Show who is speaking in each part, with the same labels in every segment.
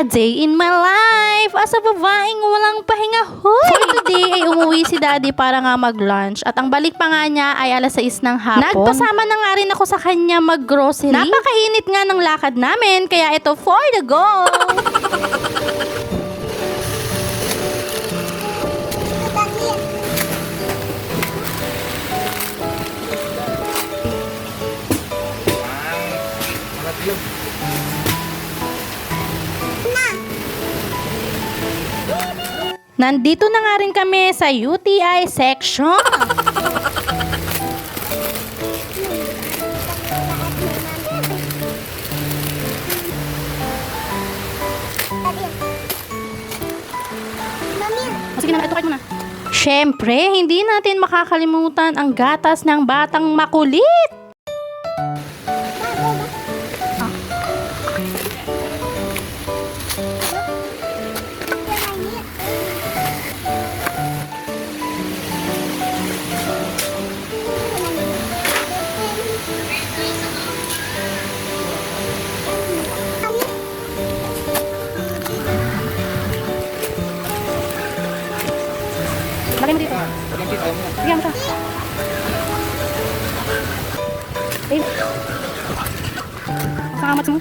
Speaker 1: A day in my life as a babaeng walang pahinga. Hoy! For today ay umuwi si daddy para nga mag-lunch at ang balik pa nga niya ay alas 6 ng hapon. Nagpasama na nga rin ako sa kanya mag-grocery. Napakainit nga ng lakad namin kaya ito for the go! Nandito na nga rin kami sa UTI section. Sige na, ito mo na. Siyempre, hindi natin makakalimutan ang gatas ng batang makulit. Dito. Bigyan siya. Babe.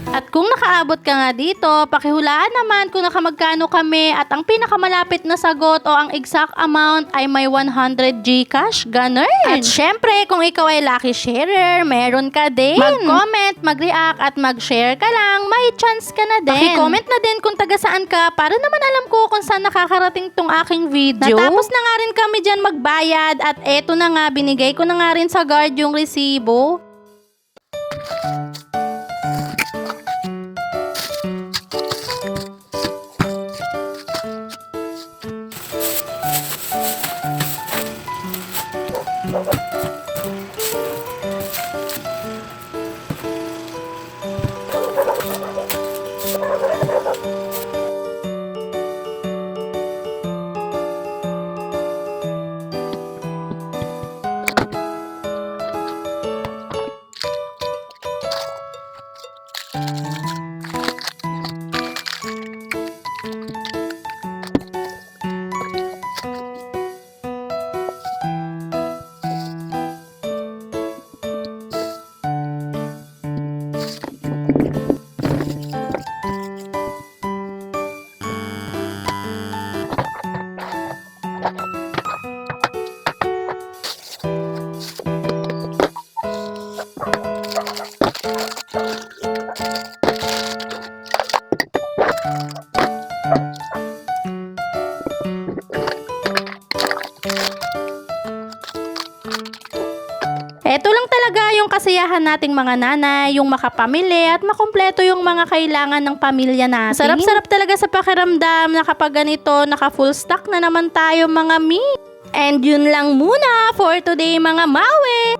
Speaker 1: At kung nakaabot ka nga dito, pakihulaan naman kung nakamagkano kami at ang pinakamalapit na sagot o ang exact amount ay may 100 Gcash. Ganun. At syempre, kung ikaw ay lucky sharer, meron ka din. Mag-comment, mag-react at mag-share ka lang, may chance ka na din. Paki-comment na din kung taga ka para naman alam ko kung saan nakakarating tong aking video. Natapos na nga rin kami dyan magbayad at eto na nga, binigay ko na nga rin sa guard yung resibo. Eto kasiyahan nating mga nanay, yung makapamili at makumpleto yung mga kailangan ng pamilya natin. Sarap-sarap talaga sa pakiramdam na kapag ganito, naka full stock na naman tayo mga mi. And yun lang muna for today mga mawe.